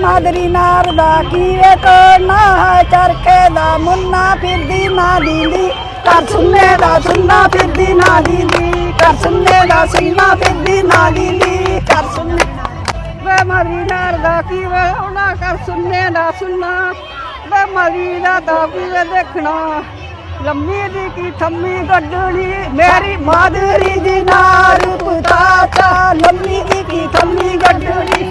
ਮਾਦਰੀ ਨਾਰ ਦਾ ਕੀਏ ਕੋਣਾ ਹੈ, ਚਰਖੇ ਦਾ ਮੁੰਨਾ ਫਿਰਦੀ ਨਾ ਦੀਂਦੀ। ਕਰ ਸੁਣਨੇ ਦਾ ਸੁਣਨਾ ਫਿਰਦੀ ਨਾ ਦੀਂਦੀ। ਕਰ ਸੁਣਨੇ ਦਾ ਸੁਣਨਾ ਫਿਰਦੀ ਨਾ ਦੀਂਦੀ। ਕਰ ਸੁਣਨੇ ਵੇ ਮਾਦਰੀ ਨਾਰ ਦਾ ਕੀਏ ਉਹਨਾਂ ਕਰ ਸੁਣਨੇ ਦਾ ਸੁਣਨਾ ਵੇ ਮਾਦਰੀ ਦਾ ਤਾਂ ਕੀਏ ਦੇਖਣਾ। ਲੰਮੀ ਦੀ ਕੀ ਥੰਮੀ ਗੱਡਣੀ, ਮੇਰੀ ਮਾਦਰੀ ਦੀ ਨਾਰ ਪੁਤਾ ਚਾ ਲੰਮੀ ਦੀ ਕੀ ਥੰਮੀ ਗੱਡਣੀ।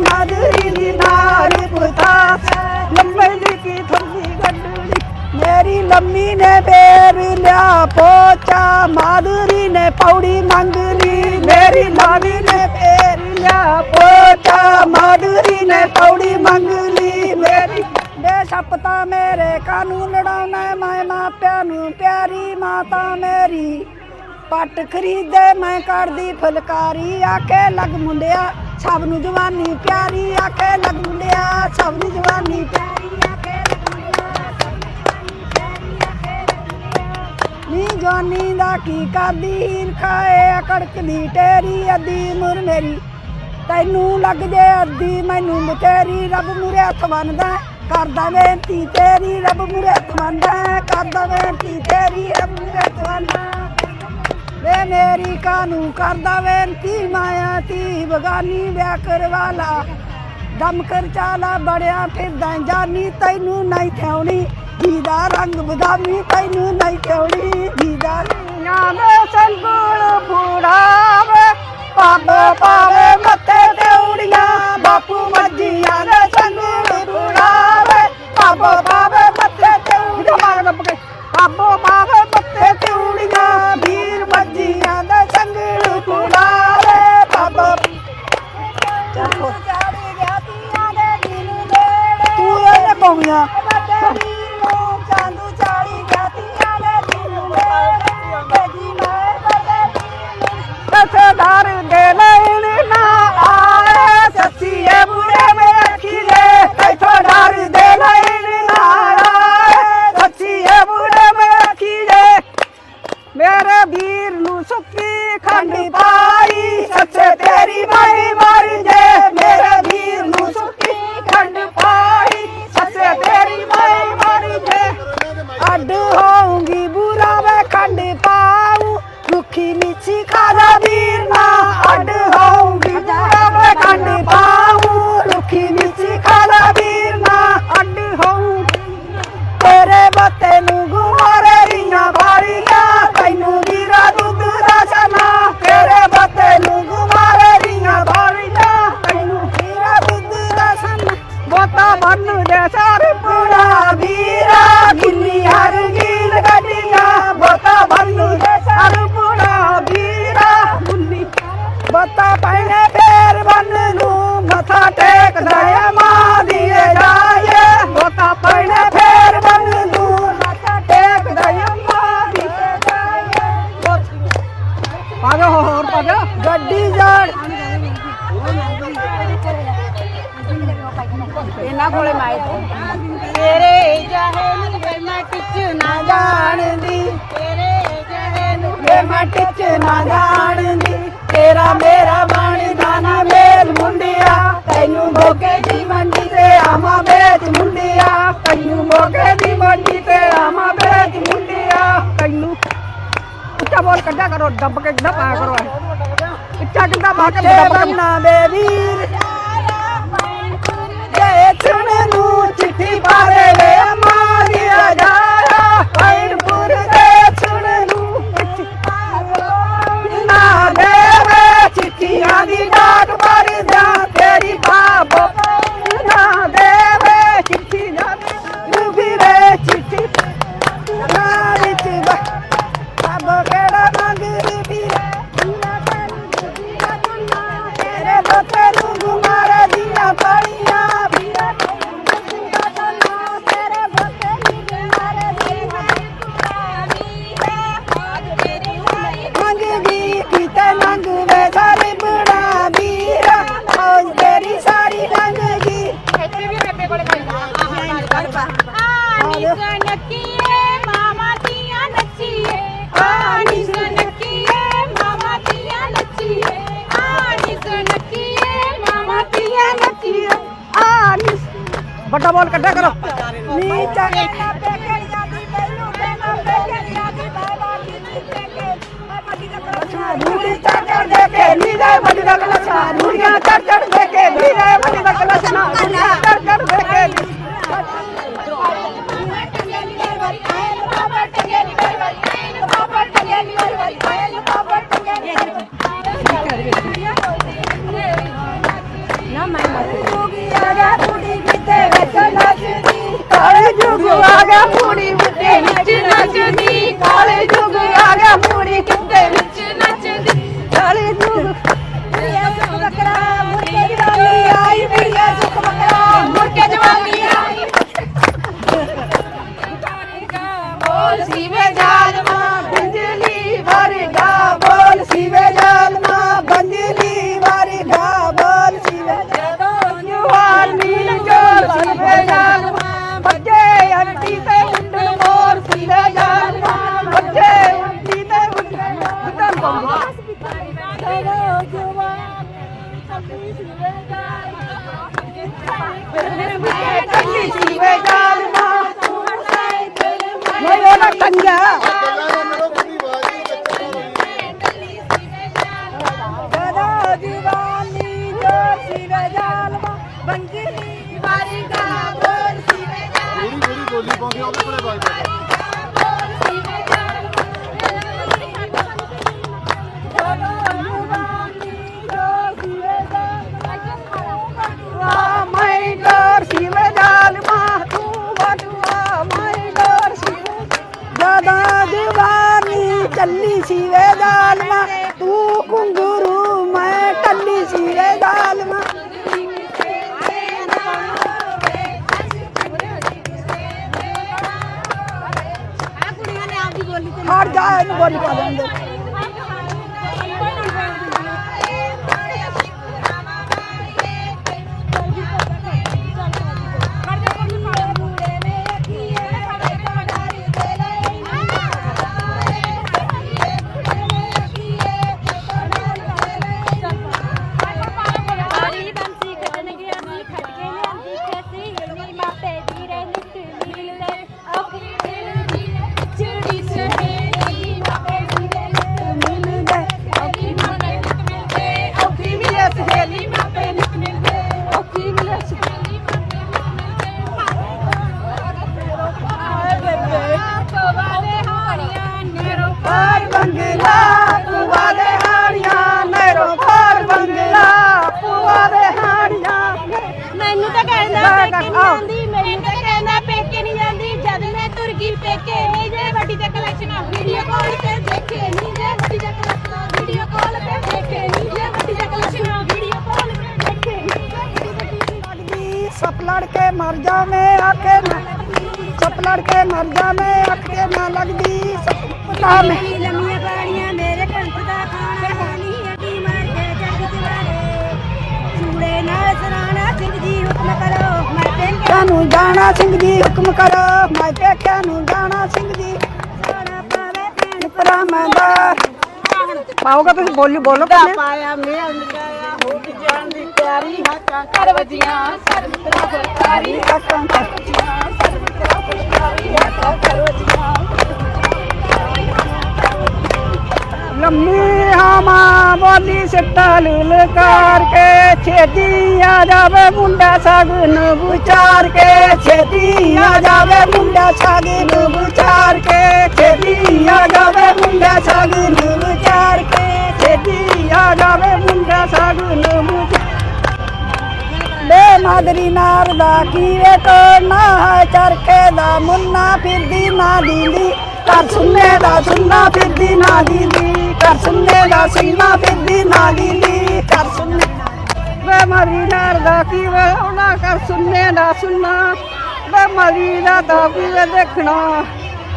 ਮਾਦਰੀ ਦੀ ਨਾਰ ਪੁਤਾ। ਚਾ ਲੰਮੀ ਥੰਮੀ ਗੱਡਣੀ। ਮੇਰੀ ਲੰਮੀ ਨੇ ਬੇਰ ਲਿਆ ਪੋਚਾ। ਮਾਦਰੀ ਨੇ ਪੌੜੀ ਮੰਗ ਲਈ ਮੇਰੀ ਲਾਵੀ ਨੇ ਬੇਰ ਲਿਆ ਪੋਚਾ। ਮਾਦਰੀ ਨੇ ਪੌੜੀ ਮੰਗ ਲਈ ਮੇਰੀ ਦੇ ਸਪਤਾ ਮੇਰੇ ਕਾਨੂੰ ਲੜਾਉਣਾ ਮੈਂ ਮਾਪਿਆਂ ਨੂੰ ਪਿਆਰੀ ਮਾਤਾ ਮੇਰੀ। ਪੱਟ ਖਰੀਦੇ, ਮੈਂ ਕਰਦੀ ਫੁਲਕਾਰੀ। ਆਕੇ ਲੱਗ ਮੁੰਡਿਆ, ਸਭ ਨੂੰ ਜਵਾਨੀ ਪਿਆਰੀ। ਆਕੇ ਲੱਗ ਮੁੰਡਿਆ, ਸਭ ਨੂੰ ਜਵਾਨੀ ਪਿਆਰੀ। ਆਕੇ ਲੱਗ ਨੀ ਜਵਾਨੀ ਦਾ ਕੀ ਕਰਦੀ? ਹੀਰ ਖਾਏ ਕੜਕਦੀ ਟੇਰੀ, ਅੱਧੀ ਮੁਰ ਮੇਰੀ। ਤੈਨੂੰ ਲੱਗ ਜੇ ਅੱਧੀ, ਮੈਨੂੰ ਬਤੇਰੀ ਰੱਬ ਮੁਰੇ ਹੱਥ ਬੰਨਦਾ, ਕਰਦਾ ਬੇਨਤੀ ਤੇਰੀ। ਰੱਬ ਮੁਰੇ ਹੱਥ ਬੰਨਦਾ, ਕਰਦਾ ਬੇਨਤੀ ਤੇਰੀ। ਰੱਬ ਮੁਰੇ ਹੱਥ ਬੰਨਦਾ। ਵੇ ਮੇਰੀ ਕਾਨੂੰ ਕਰਦਾ ਬੇਨਤੀ, ਮਾਇਆ ਤੀ ਬਗਾਨੀ ਵਿਆਹ ਕਰਵਾਲਾ ਦਮ ਕਰ ਚਾਲਾ ਬੜਿਆ ਫਿਰਦਾ, ਜਾਨੀ ਤੈਨੂੰ ਨਹੀਂ ਥਿਉਣੀ ਜੀਦਾ ਰੰਗ ਬਦਾਮੀ, ਤੈਨੂੰ ਨਹੀਂ ਥਿਉਣੀ ਜੀਦਾ ਨਾਮ ਸੰਗੁਲ ਫੂੜਾਵੇ, ਪਾਪੇ ਪਾਵੇ ਨਾ ਜਾਣਦੀ। ਤੇਰੇ ਜਾਹੇ ਨੂੰ ਮੈਂ ਟਿੱਚ ਨਾ ਜਾਣਦੀ। ਤੇਰਾ ਮੇਰਾ ਬਣਦਾ ਨਾ ਮੇਲ ਮੁੰਡਿਆ। ਤੈਨੂੰ ਮੋਗੇ ਦੀ ਮੰਡੀ ਤੇ ਆਵਾਂ ਵੇਚ ਮੁੰਡਿਆ। ਤੈਨੂੰ ਮੋਗੇ ਦੀ ਮੰਡੀ ਤੇ ਆਵਾਂ ਵੇਚ ਮੁੰਡਿਆ। ਤੈਨੂੰ ਉੱਚਾ ਬੋਲ ਕੱਢਿਆ ਕਰੋ ਦੱਬ ਕੇ ਪਾਇਆ ਕਰੋ। ਉੱਚਾ ਕਿੱਦਾਂ ਪਾ ਕੇ ਦੱਬ ਕੇ ਨਾ ਦੇ ਵੀਰ। ਜੇ ਚੁਣ ਨੂੰ ਚਿੱਠੀ ਪਾਰੇ ਵੇ I Gandhi. ਵੱਡਾ ਬੋਲ ਕੱਢਿਆ ਕਰੋ। ਨੀ ਚੰਗੇ ਨਾ ਪੇਕੇ ਜਾਂਦੀ ਮੈਨੂੰ ਕਹਿੰਦਾ ਪੇਕੇ ਜਾਂਦੀ ਬਾਬਾ ਕੀ ਪੇਕੇ ਮੈਂ ਵੱਡੀ ਦਾ ਕਰਛਾ ਰੂੜੀ ਚੜ ਚੜ ਦੇ ਕੇ ਨੀ ਦੇ ਵੱਡੀ ਦਾ ਕਲਸ਼ਾ ਰੂੜੀਆਂ ਚੜ ਚੜ ਦੇ ਕੇ ਨੀ ਦੇ ਵੱਡੀ ਦਾ ਕਲਸ਼ਾ ਰੂੜੀਆਂ ਚੜ ਚੜ ਦੇ ਕੇ ਕਾਲੇ ਜੁਗ ਆ ਗਿਆ ਪੂਰੀ ਮੁੱਢੇ ਵਿੱਚ ਨੱਚਦੀ, ਕਾਲੇ ਜੁਗ ਆ ਗਿਆ ਪੂਰੀ ਕਿੱਤੇ ਵਿੱਚ ਨੱਚਦੀ। ਕਾਲੇ ਜੁਗ ਕੁੜੀਆਂ ਸੁੱਖ ਬੱਕਰਾ ਮੁਰਕੇ ਜਵਾਨੀ ਆਈ ਕੁੜੀਆਂ ਸੁੱਖ ਬੱਕਰਾ ਮੁਰਕੇ ਜਵਾਨੀ ਆਈ। ਬੋਲ ਸੀਵੇ ਜਾਲਮਾ ਤੇ ਉੱਡਣ ਉੱਡਣ ਬੰਗਾ ਕੰਨੀ ਸੀਵੇ ਜਾਲਮਾ ਨਹੀਂ ਉਹ ਨਾ ਕੰਗਾ ਗਦਾ ਜਵਾਨੀ ਜੋ ਸਿਵੇ ਜਾਲਮਾ ਬੰਜਲੀ ਵਾਰੀ ਗਾ ਬੋਲ ਸਿਵੇ ਜਿਹੜੀ ਜਿਹੜੀ ਬੋਲੀ ਪਾਉਂਦੀ ਆ ਉਹਦੇ ਕੋਲੇ ਵੱਜਦਾ ਹਟ ਜਾ ਇਹਨੂੰ ਬੋਲੀ ਪੇਕੇ ਨਹੀਂ ਜੇ ਵੱਡੀ ਤੇ ਕਲੈਕਸ਼ਨ ਵੀਡੀਓ ਕਾਲ ਤੇ ਦੇਖੇ ਨਹੀਂ ਜੇ ਵੱਡੀ ਤੇ ਕਲੈਕਸ਼ਨ ਵੀਡੀਓ ਕਾਲ ਤੇ ਦੇਖੇ ਨਹੀਂ ਜੇ ਵੱਡੀ ਤੇ ਕਲੈਕਸ਼ਨ ਵੀਡੀਓ ਕਾਲ ਤੇ ਦੇਖੇ ਨਹੀਂ ਜੇ ਵੱਡੀ ਵੱਡੀ ਲੱਗਦੀ ਸਪ ਲੜ ਕੇ ਮਰ ਜਾਵੇਂ ਆਖੇ ਨਾ। ਸਪ ਲੜ ਕੇ ਮਰ ਜਾਵੇਂ ਆਖੇ ਨਾ ਲੱਗਦੀ। ਸਪਨਾ ਮੈਂ ਪੇਕੇ ਨੂੰ ਜਾਣਾ ਸਿੰਘ ਜੀ ਹੁਕਮ ਕਰੋ। ਮੈਂ ਪੇਖਿਆ ਨੂੰ ਜਾਣਾ ਸਿੰਘ ਜੀ। ਸੋਣਾ ਪਾਵੇ ਭੈਣ ਪਰਾਮਦਾ ਪਾਓਗਾ ਤੁਸੀਂ ਬੋਲੀ ਬੋਲੋ ਪਾਇਆ ਮੇਲ ਮਿਲਾਇਆ ਹੋ ਕੇ ਜਾਣ ਦੀ ਤਿਆਰੀ। ਹੱਕਾਂ ਕਰ ਵਜੀਆਂ ਸਰਬ ਤੇਰਾ ਸਰਕਾਰੀ ਆਕਾਂ ਲੰਮੀ ਹਾਮਾ ਬੋਲੀ ਸਿੱਟਾ ਲਲਕਾਰ ਕੇ, ਛੇਤੀ ਆ ਜਾਵੇ ਮੁੰਡਾ ਸਗਨ ਵਿਚਾਰ ਕੇ। ਛੇਤੀ ਆ ਜਾਵੇ ਮੁੰਡਾ ਸਗਨ ਵਿਚਾਰ ਕੇ। ਛੇਤੀ ਆ ਜਾਵੇ ਮੁੰਡਾ ਸਗਨ ਵਿਚਾਰ ਕੇ। ਛੇਤੀ ਆ ਜਾਵੇ ਮੁੰਡਾ ਸਗਨ ਮਾਦਰੀ ਨਾਰ ਦਾ ਕੀਵੇ ਤੋੜਨਾ ਹੈ, ਚਰਖੇ ਦਾ ਮੁੰਨਾ ਫਿਰਦੀ ਨਾ ਦੀਂਦੀ ਕਰ ਸੁਣਨੇ ਦਾ ਸੁਣਨਾ ਫਿਰ ਕਰ ਸੁਣਨੇ ਦਾ ਸੁਣਨਾ ਫਿਰਦੀ ਨਾ ਦੀਂਦੀ ਕਰ ਸੁਣਨੇ ਬੇ ਮਾਦਰੀ ਨਾਰ ਦਾ ਕੀਵੇ ਉਹਨਾਂ ਕਰ ਸੁਣਨੇ ਦਾ ਸੁਣਨਾ। ਬੇ ਮਾਦਰੀ ਦਾ ਤਾਂ ਕੀਵੇ ਦੇਖਣਾ।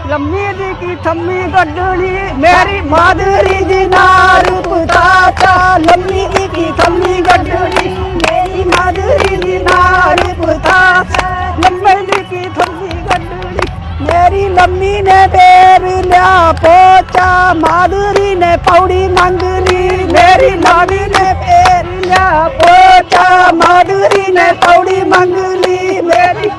ਲੰਮੀ ਦੀ ਕੀ ਥੰਮੀ ਗੱਡਣੀ ਮੇਰੀ ਮਾਦਰੀ ਦੀ ਨਾਰ ਪੁਤਾਚਾ ਲੰਮੀ ਦੀ ਕੀ ਥੰਮੀ મમ્મી ને પેરી લ્યા પોચા માદરી ને પૌડી નંગની મેરી નાની ને પેરી લ્યા પોચા માદરી ને પૌડી મંગલી મેરી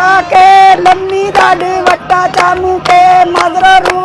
આકે લમ્મી દાડ વટ્ટા ચામુ કે મદરા